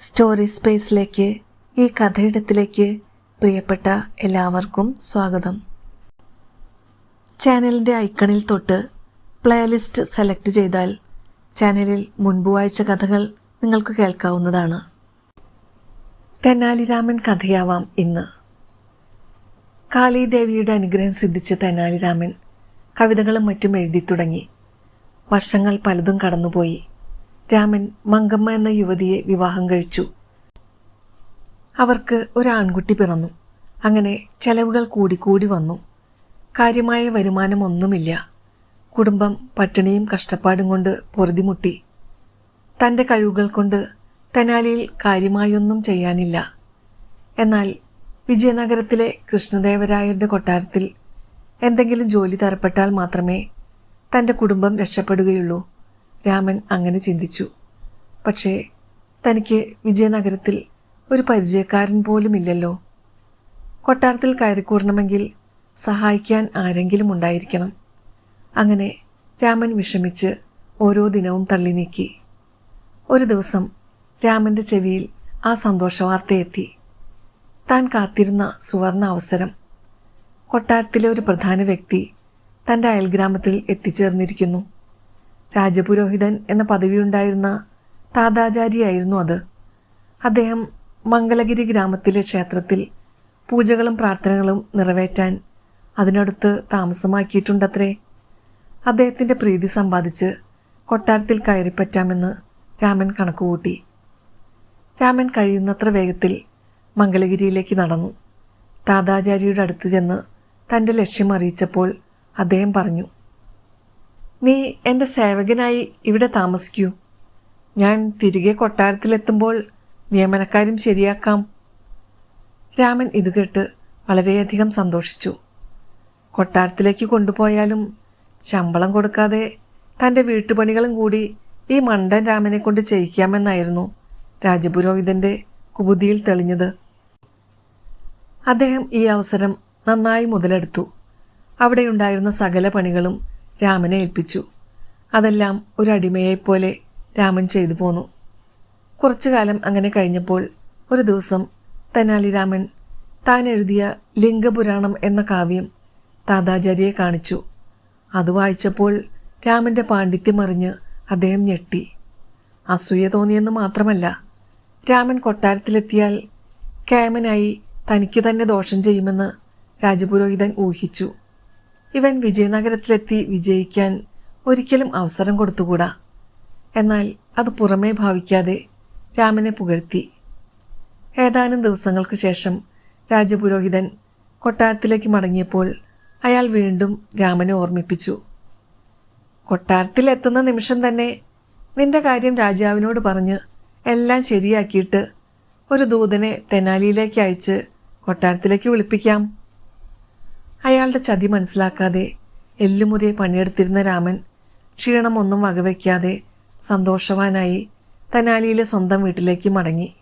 Story സ്പേസിലേക്ക് ഈ കഥയിടത്തിലേക്ക് പ്രിയപ്പെട്ട എല്ലാവർക്കും സ്വാഗതം. ചാനലിന്റെ ഐക്കണിൽ തൊട്ട് പ്ലേലിസ്റ്റ് സെലക്ട് ചെയ്താൽ ചാനലിൽ മുൻപ് വായിച്ച കഥകൾ നിങ്ങൾക്ക് കേൾക്കാവുന്നതാണ്. തെന്നാലിരാമൻ കഥയാവാം ഇന്ന്. കാളിദേവിയുടെ അനുഗ്രഹം സിദ്ധിച്ച തെന്നാലിരാമൻ കവിതകളും മറ്റും എഴുതി തുടങ്ങി. വർഷങ്ങൾ പലതും കടന്നുപോയി. രാമൻ മങ്കമ്മ എന്ന യുവതിയെ വിവാഹം കഴിച്ചു. അവർക്ക് ഒരു ആൺകുട്ടി പിറന്നു. അങ്ങനെ ചെലവുകൾ കൂടിക്കൂടി വന്നു. കാര്യമായ വരുമാനമൊന്നുമില്ല കുടുംബം പട്ടിണിയും കഷ്ടപ്പാടും കൊണ്ട് പൊറുതിമുട്ടി. തന്റെ കഴിവുകൾ കൊണ്ട് തെനാലിയിൽ കാര്യമായൊന്നും ചെയ്യാനില്ല. എന്നാൽ വിജയനഗരത്തിലെ കൃഷ്ണദേവരായരുടെ കൊട്ടാരത്തിൽ എന്തെങ്കിലും ജോലി തരപ്പെട്ടാൽ മാത്രമേ തന്റെ കുടുംബം രക്ഷപ്പെടുകയുള്ളൂ. രാമൻ അങ്ങനെ ചിന്തിച്ചു. പക്ഷേ തനിക്ക് വിജയനഗരത്തിൽ ഒരു പരിചയക്കാരൻ പോലും ഇല്ലല്ലോ കൊട്ടാരത്തിൽ കയറിക്കൂടണമെങ്കിൽ സഹായിക്കാൻ ആരെങ്കിലും ഉണ്ടായിരിക്കണം. അങ്ങനെ രാമൻ വിഷമിച്ച് ഓരോ ദിനവും തള്ളി നീക്കി. ഒരു ദിവസം രാമന്റെ ചെവിയിൽ ആ സന്തോഷവാർത്തയെത്തി താൻ കാത്തിരുന്ന സുവർണ അവസരം. കൊട്ടാരത്തിലെ ഒരു പ്രധാന വ്യക്തി തന്റെ അയൽഗ്രാമത്തിൽ എത്തിച്ചേർന്നിരിക്കുന്നു. രാജപുരോഹിതൻ എന്ന പദവിയുണ്ടായിരുന്ന താതാചാരിയായിരുന്നു അത്. അദ്ദേഹം മംഗളഗിരി ഗ്രാമത്തിലെ ക്ഷേത്രത്തിൽ പൂജകളും പ്രാർത്ഥനകളും നിറവേറ്റാൻ അതിനടുത്ത് താമസമാക്കിയിട്ടുണ്ടത്രേ. അദ്ദേഹത്തിന്റെ പ്രീതി സമ്പാദിച്ച് കൊട്ടാരത്തിൽ കയറിപ്പറ്റാമെന്ന് രാമൻ കണക്കുകൂട്ടി. രാമൻ കഴിയുന്നത്ര വേഗത്തിൽ മംഗളഗിരിയിലേക്ക് നടന്നു. താതാചാര്യയുടെ അടുത്ത് ചെന്ന് തന്റെ ലക്ഷ്യം അറിയിച്ചപ്പോൾ അദ്ദേഹം പറഞ്ഞു നീ എന്റെ സേവകനായി ഇവിടെ താമസിക്കൂ. ഞാൻ തിരികെ കൊട്ടാരത്തിലെത്തുമ്പോൾ നിയമനക്കാരും ശരിയാക്കാം. രാമൻ ഇത് കേട്ട് വളരെയധികം സന്തോഷിച്ചു. കൊട്ടാരത്തിലേക്ക് കൊണ്ടുപോയാലും ശമ്പളം കൊടുക്കാതെ തന്റെ വീട്ടുപണികളും കൂടി ഈ മണ്ടൻ രാമനെ കൊണ്ട് ചെയ്യിക്കാമെന്നായിരുന്നു രാജപുരോഹിതന്റെ കുബുദ്ധിയിൽ തെളിഞ്ഞത്. അദ്ദേഹം ഈ അവസരം നന്നായി മുതലെടുത്തു. അവിടെയുണ്ടായിരുന്ന സകല പണികളും രാമനെ ഏൽപ്പിച്ചു. അതെല്ലാം ഒരു അടിമയെപ്പോലെ രാമൻ ചെയ്തു പോന്നു. കുറച്ചു കാലം അങ്ങനെ കഴിഞ്ഞപ്പോൾ ഒരു ദിവസം തെനാലിരാമൻ താൻ എഴുതിയ ലിംഗപുരാണം എന്ന കാവ്യം താതാചാര്യയെ കാണിച്ചു. അത് വായിച്ചപ്പോൾ രാമന്റെ പാണ്ഡിത്യം അറിഞ്ഞ് അദ്ദേഹം ഞെട്ടി. അസൂയ തോന്നിയെന്ന് മാത്രമല്ല രാമൻ കൊട്ടാരത്തിലെത്തിയാൽ കേമനായി തനിക്ക് തന്നെ ദോഷം ചെയ്യുമെന്ന് രാജപുരോഹിതൻ ഊഹിച്ചു. ഇവൻ വിജയനഗരത്തിലെത്തി വിജയിക്കാൻ ഒരിക്കലും അവസരം കൊടുത്തുകൂടാ. എന്നാൽ അത് പുറമേ ഭാവിക്കാതെ രാമനെ പുകഴ്ത്തി. ഏതാനും ദിവസങ്ങൾക്ക് ശേഷം രാജപുരോഹിതൻ കൊട്ടാരത്തിലേക്ക് മടങ്ങിയപ്പോൾ അയാൾ വീണ്ടും രാമനെ ഓർമ്മിപ്പിച്ചു. കൊട്ടാരത്തിൽ എത്തുന്ന നിമിഷം തന്നെ നിന്റെ കാര്യം രാജാവിനോട് പറഞ്ഞ് എല്ലാം ശരിയാക്കിയിട്ട് ഒരു ദൂതനെ തെനാലിയിലേക്ക് അയച്ച് കൊട്ടാരത്തിലേക്ക് വിളിപ്പിക്കാം. അയാളുടെ ചതി മനസ്സിലാക്കാതെ എല്ലുമുറിയെ പണിയെടുത്തിരുന്ന രാമൻ ക്ഷീണമൊന്നും വകവയ്ക്കാതെ സന്തോഷവാനായി തെനാലിയിലെ സ്വന്തം വീട്ടിലേക്ക് മടങ്ങി.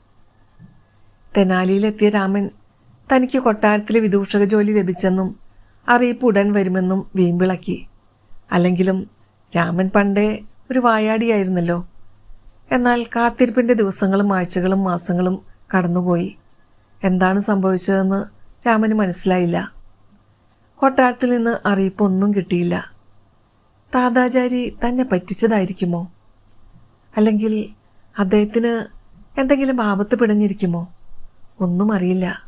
തെനാലിയിലെത്തിയ രാമൻ തനിക്ക് കൊട്ടാരത്തിലെ വിദൂഷക ജോലി ലഭിച്ചെന്നും അറിയിപ്പ് ഉടൻ വരുമെന്നും വീമ്പിളക്കി. അല്ലെങ്കിലും രാമൻ പണ്ടേ ഒരു വായാടിയായിരുന്നല്ലോ. എന്നാൽ കാത്തിരിപ്പിന്റെ ദിവസങ്ങളും ആഴ്ചകളും മാസങ്ങളും കടന്നുപോയി. എന്താണ് സംഭവിച്ചതെന്ന് രാമന് മനസ്സിലായില്ല. കൊട്ടാരത്തിൽ നിന്ന് അറിയിപ്പൊന്നും കിട്ടിയില്ല. താതാചാരി തന്നെ പറ്റിച്ചതായിരിക്കുമോ? അല്ലെങ്കിൽ അദ്ദേഹത്തിന് എന്തെങ്കിലും ആപത്ത് പിടഞ്ഞിരിക്കുമോ? ഒന്നും അറിയില്ല.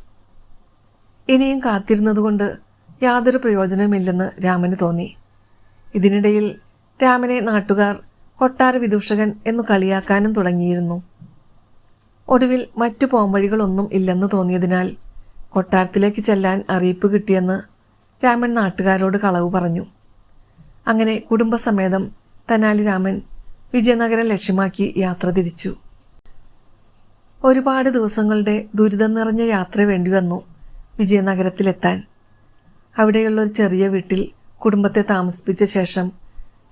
ഇനിയും കാത്തിരുന്നതുകൊണ്ട് യാതൊരു പ്രയോജനമില്ലെന്ന് രാമന് തോന്നി. ഇതിനിടയിൽ രാമനെ നാട്ടുകാർ കൊട്ടാര വിദൂഷകൻ എന്നു കളിയാക്കാനും തുടങ്ങിയിരുന്നു. ഒടുവിൽ മറ്റു പോംവഴികളൊന്നും ഇല്ലെന്ന് തോന്നിയതിനാൽ കൊട്ടാരത്തിലേക്ക് ചെല്ലാൻ അറിയിപ്പ് കിട്ടിയെന്ന് രാമൻ നാട്ടുകാരോട് കളവ് പറഞ്ഞു. അങ്ങനെ കുടുംബസമേതം തെനാലി രാമൻ വിജയനഗരം ലക്ഷ്യമാക്കി യാത്ര തിരിച്ചു. ഒരുപാട് ദിവസങ്ങളുടെ ദുരിതം നിറഞ്ഞ യാത്ര വേണ്ടി വന്നു വിജയനഗരത്തിലെത്താൻ. അവിടെയുള്ള ഒരു ചെറിയ വീട്ടിൽ കുടുംബത്തെ താമസിപ്പിച്ച ശേഷം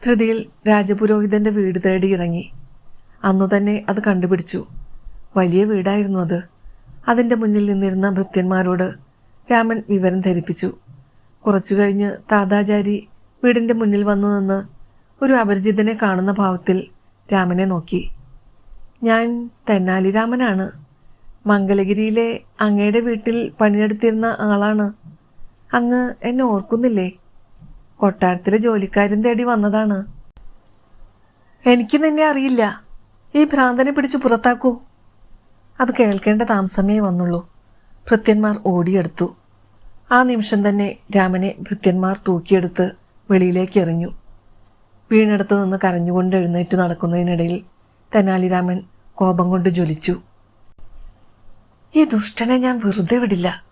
ധൃതിയിൽ രാജപുരോഹിതന്റെ വീട് തേടി ഇറങ്ങി. അന്നു തന്നെ അത് കണ്ടുപിടിച്ചു. വലിയ വീടായിരുന്നു അത്. അതിന്റെ മുന്നിൽ നിന്നിരുന്ന ഭൃത്യന്മാരോട് രാമൻ വിവരം ധരിപ്പിച്ചു. കുറച്ചു കഴിഞ്ഞ് താതാചാരി വീടിന്റെ മുന്നിൽ വന്നു നിന്ന് ഒരു അപരിചിതനെ കാണുന്ന ഭാവത്തിൽ രാമനെ നോക്കി. ഞാൻ തെന്നാലിരാമനാണ് മംഗലഗിരിയിലെ അങ്ങയുടെ വീട്ടിൽ പണിയെടുത്തിരുന്ന ആളാണ്. അങ്ങ് എന്നെ ഓർക്കുന്നില്ലേ? കൊട്ടാരത്തിലെ ജോലിക്കാരൻ തേടി വന്നതാണ്. എനിക്ക് നിന്നെ അറിയില്ല. ഈ ഭ്രാന്തനെ പിടിച്ച് പുറത്താക്കൂ. അത് കേൾക്കേണ്ട താമസമേ വന്നുള്ളൂ. ഭൃത്യന്മാർ ഓടിയെടുത്തു. ആ നിമിഷം തന്നെ രാമനെ ഭൃത്യന്മാർ തൂക്കിയെടുത്ത് വെളിയിലേക്ക് എറിഞ്ഞു. വീണെടുത്ത് നിന്ന് കരഞ്ഞുകൊണ്ട് എഴുന്നേറ്റ് നടക്കുന്നതിനിടയിൽ തെനാലിരാമൻ കോപം കൊണ്ട് ജ്വലിച്ചു. ഈ ദുഷ്ടനെ ഞാൻ വെറുതെ വിടില്ല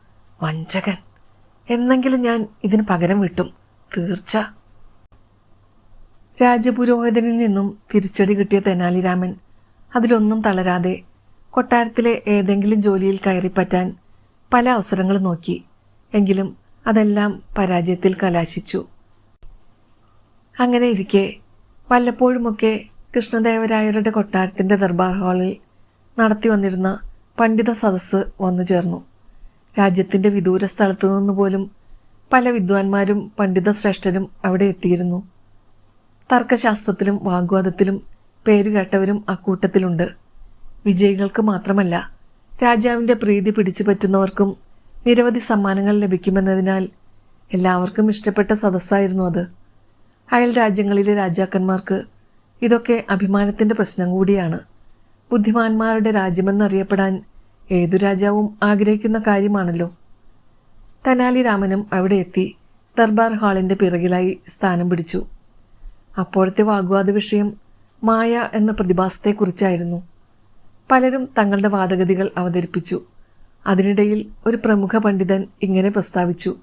വഞ്ചകൻ. എന്നെങ്കിലും ഞാൻ ഇതിന് പകരം വിട്ടും തീർച്ച. രാജപുരോഹിതനിൽ നിന്നും തിരിച്ചടി കിട്ടിയ തെനാലിരാമൻ അതിലൊന്നും തളരാതെ കൊട്ടാരത്തിലെ ഏതെങ്കിലും ജോലിയിൽ കയറിപ്പറ്റാൻ പല അവസരങ്ങളും നോക്കി. എങ്കിലും അതെല്ലാം പരാജയത്തിൽ കലാശിച്ചു. അങ്ങനെ ഇരിക്കെ വല്ലപ്പോഴുമൊക്കെ കൃഷ്ണദേവരായരുടെ കൊട്ടാരത്തിന്റെ ദർബാർ ഹാളിൽ നടത്തി വന്നിരുന്ന പണ്ഡിത സദസ്സ് വന്നു ചേർന്നു. രാജ്യത്തിന്റെ വിദൂര സ്ഥലത്തു നിന്ന് പോലും പല വിദ്വാൻമാരും പണ്ഡിത ശ്രേഷ്ഠരും അവിടെ എത്തിയിരുന്നു. തർക്കശാസ്ത്രത്തിലും വാഗ്വാദത്തിലും പേരുകേട്ടവരും അക്കൂട്ടത്തിലുണ്ട്. വിജയികൾക്ക് മാത്രമല്ല രാജാവിന്റെ പ്രീതി പിടിച്ചു പറ്റുന്നവർക്കും നിരവധി സമ്മാനങ്ങൾ ലഭിക്കുമെന്നതിനാൽ എല്ലാവർക്കും ഇഷ്ടപ്പെട്ട സദസ്സായിരുന്നു അത്. അയൽ രാജ്യങ്ങളിലെ രാജാക്കന്മാർക്ക് ഇതൊക്കെ അഭിമാനത്തിന്റെ പ്രശ്നം കൂടിയാണ്. ബുദ്ധിമാന്മാരുടെ രാജ്യമെന്നറിയപ്പെടാൻ ഏതു രാജാവും ആഗ്രഹിക്കുന്ന കാര്യമാണല്ലോ. തനാലി രാമനും അവിടെ എത്തി ദർബാർ ഹാളിന്റെ പിറകിലായി സ്ഥാനം പിടിച്ചു. അപ്പോഴത്തെ വാഗ്വാദ വിഷയം മായ എന്ന പ്രതിഭാസത്തെക്കുറിച്ചായിരുന്നു. പലരും തങ്ങളുടെ വാദഗതികൾ അവതരിപ്പിച്ചു. അതിനിടയിൽ ഒരു പ്രമുഖ പണ്ഡിതൻ ഇങ്ങനെ പ്രസ്താവിച്ചു.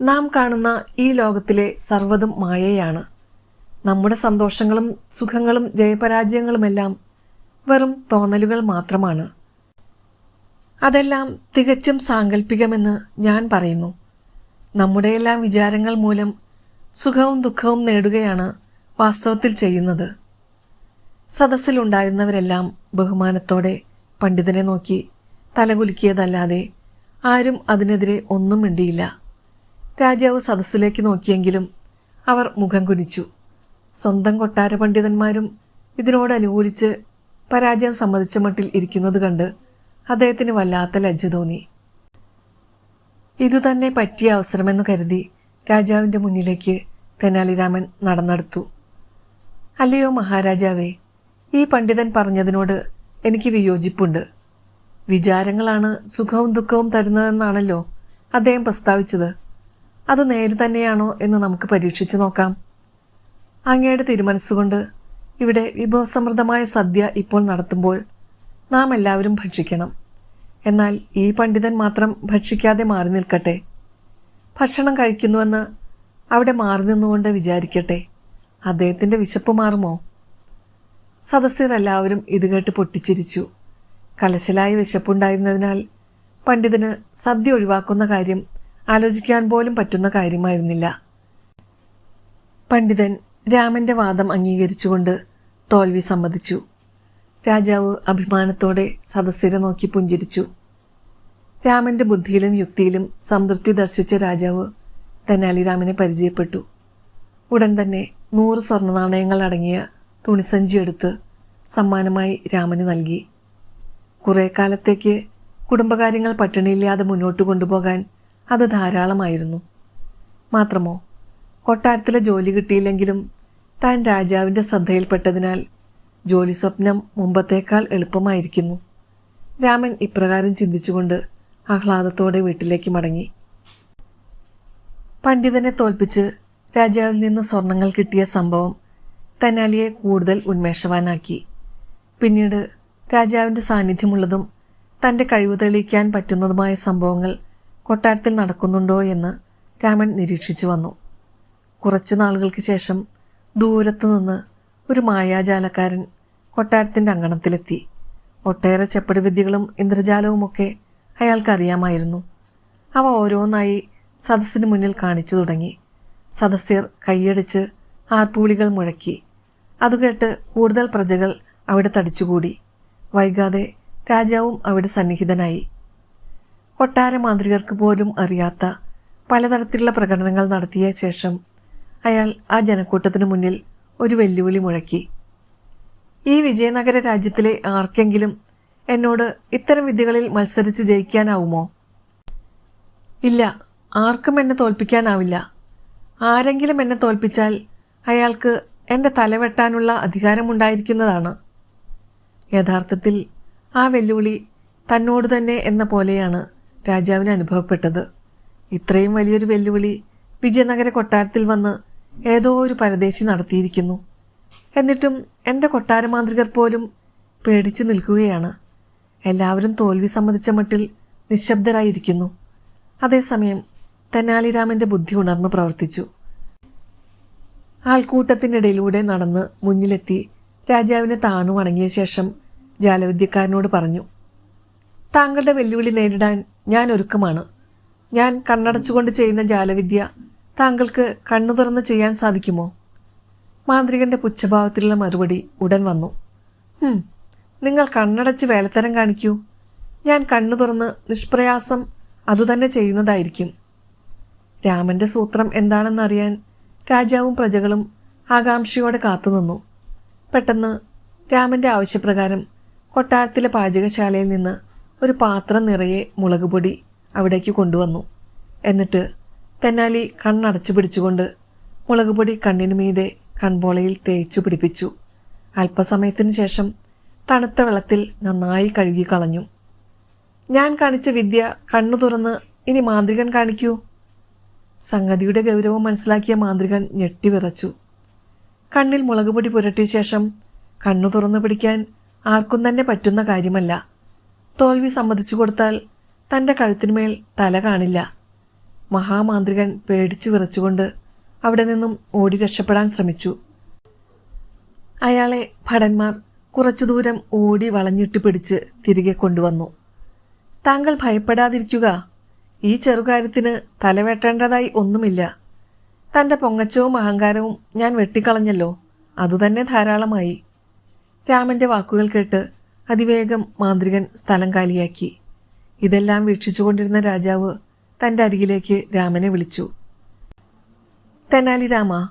നാം കാണുന്ന ഈ ലോകത്തിലെ സർവതും മായയാണ്. നമ്മുടെ സന്തോഷങ്ങളും സുഖങ്ങളും ജയപരാജയങ്ങളുമെല്ലാം വെറും തോന്നലുകൾ മാത്രമാണ്. അതെല്ലാം തികച്ചും സാങ്കല്പികമെന്ന് ഞാൻ പറയുന്നു. നമ്മുടെയെല്ലാം വിചാരങ്ങൾ മൂലം സുഖവും ദുഃഖവും നേടുകയാണ് വാസ്തവത്തിൽ ചെയ്യുന്നത്. സദസ്സിലുണ്ടായിരുന്നവരെല്ലാം ബഹുമാനത്തോടെ പണ്ഡിതനെ നോക്കി തലകുലുക്കിയതല്ലാതെ ആരും അതിനെതിരെ ഒന്നും മിണ്ടിയില്ല. രാജാവ് സദസ്സിലേക്ക് നോക്കിയെങ്കിലും അവർ മുഖം കുനിച്ചു. സ്വന്തം കൊട്ടാര പണ്ഡിതന്മാരും ഇതിനോടനുകൂലിച്ച് പരാജയം സമ്മതിച്ച മട്ടിൽ ഇരിക്കുന്നത് കണ്ട് അദ്ദേഹത്തിന് വല്ലാത്ത ലജ്ജ തോന്നി. ഇതുതന്നെ പറ്റിയ അവസരമെന്ന് കരുതി രാജാവിന്റെ മുന്നിലേക്ക് തെനാലിരാമൻ നടന്നെടുത്തു. അല്ലയോ മഹാരാജാവേ ഈ പണ്ഡിതൻ പറഞ്ഞതിനോട് എനിക്ക് വിയോജിപ്പുണ്ട്. വിചാരങ്ങളാണ് സുഖവും ദുഃഖവും തരുന്നതെന്നാണല്ലോ അദ്ദേഹം പ്രസ്താവിച്ചത്. അത് നേര് തന്നെയാണോ എന്ന് നമുക്ക് പരീക്ഷിച്ചു നോക്കാം. അങ്ങയുടെ തിരുമനസ്സുകൊണ്ട് ഇവിടെ വിഭവസമൃദ്ധമായ സദ്യ ഇപ്പോൾ നടത്തുമ്പോൾ നാം എല്ലാവരും ഭക്ഷിക്കണം. എന്നാൽ ഈ പണ്ഡിതൻ മാത്രം ഭക്ഷിക്കാതെ മാറി നിൽക്കട്ടെ. ഭക്ഷണം കഴിക്കുന്നുവെന്ന് അവിടെ മാറി നിന്നുകൊണ്ട് വിചാരിക്കട്ടെ. അദ്ദേഹത്തിന്റെ വിശപ്പ് മാറുമോ? സദസ്യരെല്ലാവരും ഇത് കേട്ട് പൊട്ടിച്ചിരിച്ചു. കലശലായ വിശപ്പുണ്ടായിരുന്നതിനാൽ പണ്ഡിതന് സദ്യ ഒഴിവാക്കുന്ന കാര്യം ആലോചിക്കാൻ പോലും പറ്റുന്ന കാര്യമായിരുന്നില്ല. പണ്ഡിതൻ രാമന്റെ വാദം അംഗീകരിച്ചുകൊണ്ട് തോൽവി സമ്മതിച്ചു. രാജാവ് അഭിമാനത്തോടെ സദസ്യരെ നോക്കി പുഞ്ചിരിച്ചു. രാമന്റെ ബുദ്ധിയിലും യുക്തിയിലും സംതൃപ്തി ദർശിച്ച രാജാവ് തെനാലിരാമനെ പരിചയപ്പെട്ടു. ഉടൻ തന്നെ നൂറ് സ്വർണ നാണയങ്ങൾ അടങ്ങിയ തുണിസഞ്ചി എടുത്ത് സമ്മാനമായി രാമന് നൽകി. കുറേ കാലത്തേക്ക് കുടുംബകാര്യങ്ങൾ പട്ടിണിയില്ലാതെ മുന്നോട്ട് കൊണ്ടുപോകാൻ അത് ധാരാളമായിരുന്നു. മാത്രമോ കൊട്ടാരത്തിലെ ജോലി കിട്ടിയില്ലെങ്കിലും താൻ രാജാവിന്റെ ശ്രദ്ധയിൽപ്പെട്ടതിനാൽ ജോലി സ്വപ്നം മുമ്പത്തേക്കാൾ എളുപ്പമായിരിക്കുന്നു. രാമൻ ഇപ്രകാരം ചിന്തിച്ചുകൊണ്ട് ആഹ്ലാദത്തോടെ വീട്ടിലേക്ക് മടങ്ങി. പണ്ഡിതനെ തോൽപ്പിച്ച് രാജാവിൽ നിന്ന് സ്വർണങ്ങൾ കിട്ടിയ സംഭവം തെനാലിയെ കൂടുതൽ ഉന്മേഷവാനാക്കി. പിന്നീട് രാജാവിന്റെ സാന്നിധ്യമുള്ളതും തന്റെ കഴിവ് തെളിയിക്കാൻ പറ്റുന്നതുമായ സംഭവങ്ങൾ കൊട്ടാരത്തിൽ നടക്കുന്നുണ്ടോ എന്ന് രാമൻ നിരീക്ഷിച്ചു വന്നു. കുറച്ചു നാളുകൾക്ക് ശേഷം ദൂരത്തുനിന്ന് ഒരു മായാജാലക്കാരൻ കൊട്ടാരത്തിന്റെ അങ്കണത്തിലെത്തി. ഒട്ടേറെ ചെപ്പടി വിദ്യകളും ഇന്ദ്രജാലവുമൊക്കെ അയാൾക്കറിയാമായിരുന്നു. അവ ഓരോന്നായി സദസ്സിന് മുന്നിൽ കാണിച്ചു തുടങ്ങി. സദസ്യർ കൈയടിച്ച് ആർപ്പൂളികൾ മുഴക്കി. അതുകേട്ട് കൂടുതൽ പ്രജകൾ അവിടെ തടിച്ചുകൂടി. വൈകാതെ രാജാവും അവിടെ സന്നിഹിതനായി. കൊട്ടാര മാന്ത്രികർക്ക് പോലും അറിയാത്ത പലതരത്തിലുള്ള പ്രകടനങ്ങൾ നടത്തിയ ശേഷം അയാൾ ആ ജനക്കൂട്ടത്തിന് മുന്നിൽ ഒരു വെല്ലുവിളി മുഴക്കി. ഈ വിജയനഗര രാജ്യത്തിലെ ആർക്കെങ്കിലും എന്നോട് ഇത്തരം വിദ്യകളിൽ മത്സരിച്ച് ജയിക്കാനാവുമോ? ഇല്ല ആർക്കും എന്നെ തോൽപ്പിക്കാനാവില്ല. ആരെങ്കിലും എന്നെ തോൽപ്പിച്ചാൽ അയാൾക്ക് എന്റെ തലവെട്ടാനുള്ള അധികാരമുണ്ടായിരിക്കുന്നതാണ്. യഥാർത്ഥത്തിൽ ആ വെല്ലുവിളി തന്നോട് തന്നെ എന്ന പോലെയാണ് രാജാവിന് അനുഭവപ്പെട്ടത്. ഇത്രയും വലിയൊരു വെല്ലുവിളി വിജയനഗര കൊട്ടാരത്തിൽ വന്ന് ഏതോ ഒരു പരദേശി നടത്തിയിരിക്കുന്നു. എന്നിട്ടും എന്റെ കൊട്ടാരമാന്ത്രികർ പോലും പേടിച്ചു നിൽക്കുകയാണ്. എല്ലാവരും തോൽവി സമ്മതിച്ച മട്ടിൽ നിശബ്ദരായിരിക്കുന്നു. അതേസമയം തെനാലിരാമന്റെ ബുദ്ധി ഉണർന്നു പ്രവർത്തിച്ചു. ആൾക്കൂട്ടത്തിനിടയിലൂടെ നടന്ന് മുന്നിലെത്തി രാജാവിനെ താണു വണങ്ങിയ ശേഷം ജാലവിദ്യക്കാരനോട് പറഞ്ഞു താങ്കളുടെ വെല്ലുവിളി നേരിടാൻ ഞാൻ ഒരുക്കമാണ്. ഞാൻ കണ്ണടച്ചുകൊണ്ട് ചെയ്യുന്ന ജാലവിദ്യ താങ്കൾക്ക് കണ്ണു തുറന്ന് ചെയ്യാൻ സാധിക്കുമോ? മാന്ത്രികന്റെ പുച്ഛഭാവത്തിലുള്ള മറുപടി ഉടൻ വന്നു നിങ്ങൾ കണ്ണടച്ച് വേലത്തരം കാണിക്കൂ. ഞാൻ കണ്ണു തുറന്ന് നിഷ്പ്രയാസം അതുതന്നെ ചെയ്യുന്നതായിരിക്കും. രാമന്റെ സൂത്രം എന്താണെന്നറിയാൻ രാജാവും പ്രജകളും ആകാംക്ഷയോടെ കാത്തുനിന്നു. പെട്ടെന്ന് രാമന്റെ ആവശ്യപ്രകാരം കൊട്ടാരത്തിലെ പാചകശാലയിൽ നിന്ന് ഒരു പാത്രം നിറയെ മുളകുപൊടി അവിടേക്ക് കൊണ്ടുവന്നു. എന്നിട്ട് തെന്നാലി കണ്ണടച്ചു പിടിച്ചുകൊണ്ട് മുളകുപൊടി കണ്ണിനു മീതെ കൺപോളയിൽ തേച്ചു പിടിപ്പിച്ചു. അല്പസമയത്തിനു ശേഷം തണുത്ത വെള്ളത്തിൽ നന്നായി കഴുകി കളഞ്ഞു. ഞാൻ കാണിച്ച വിദ്യ കണ്ണു തുറന്ന് ഇനി മാന്ത്രികൻ കാണിക്കൂ? സംഗതിയുടെ ഗൗരവം മനസ്സിലാക്കിയ മാന്ത്രികൻ ഞെട്ടിവിറച്ചു കണ്ണിൽ മുളകുപൊടി പുരട്ടിയ ശേഷം കണ്ണു തുറന്നു പിടിക്കാൻ ആർക്കും തന്നെ പറ്റുന്ന കാര്യമല്ല. തോൽവി സമ്മതിച്ചു കൊടുത്താൽ തന്റെ കഴുത്തിന്മേൽ തല കാണില്ല. മഹാമാന്ത്രികൻ പേടിച്ചു വിറച്ചുകൊണ്ട് അവിടെ നിന്നും ഓടി രക്ഷപ്പെടാൻ ശ്രമിച്ചു. അയാളെ ഭടന്മാർ കുറച്ചു ദൂരം ഓടി വളഞ്ഞിട്ട് പിടിച്ച് തിരികെ കൊണ്ടുവന്നു. താങ്കൾ ഭയപ്പെടാതിരിക്കുക. ഈ ചെറുകാര്യത്തിന് തലവെട്ടേണ്ടതായി ഒന്നുമില്ല. തന്റെ പൊങ്ങച്ചവും അഹങ്കാരവും ഞാൻ വെട്ടിക്കളഞ്ഞല്ലോ. അതുതന്നെ ധാരാളമായി. രാമന്റെ വാക്കുകൾ കേട്ട് അതിവേഗം മാന്ത്രികൻ സ്ഥലം കാലിയാക്കി. ഇതെല്ലാം വീക്ഷിച്ചുകൊണ്ടിരുന്ന രാജാവ് തന്റെ അരികിലേക്ക് രാമനെ വിളിച്ചു. തെനാലി രാമ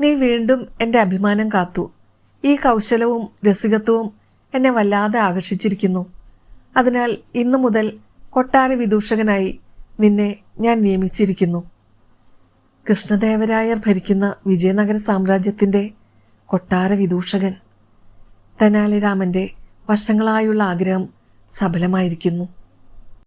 നീ വീണ്ടും എന്റെ അഭിമാനം കാത്തു. ഈ കൗശലവും രസികത്വവും എന്നെ വല്ലാതെ ആകർഷിച്ചിരിക്കുന്നു. അതിനാൽ ഇന്നു മുതൽ കൊട്ടാര വിദൂഷകനായി നിന്നെ ഞാൻ നിയമിച്ചിരിക്കുന്നു. കൃഷ്ണദേവരായർ ഭരിക്കുന്ന വിജയനഗര സാമ്രാജ്യത്തിന്റെ കൊട്ടാര വിദൂഷകൻ. തെനാലിരാമന്റെ വർഷങ്ങളായുള്ള ആഗ്രഹം സഫലമായിരിക്കുന്നു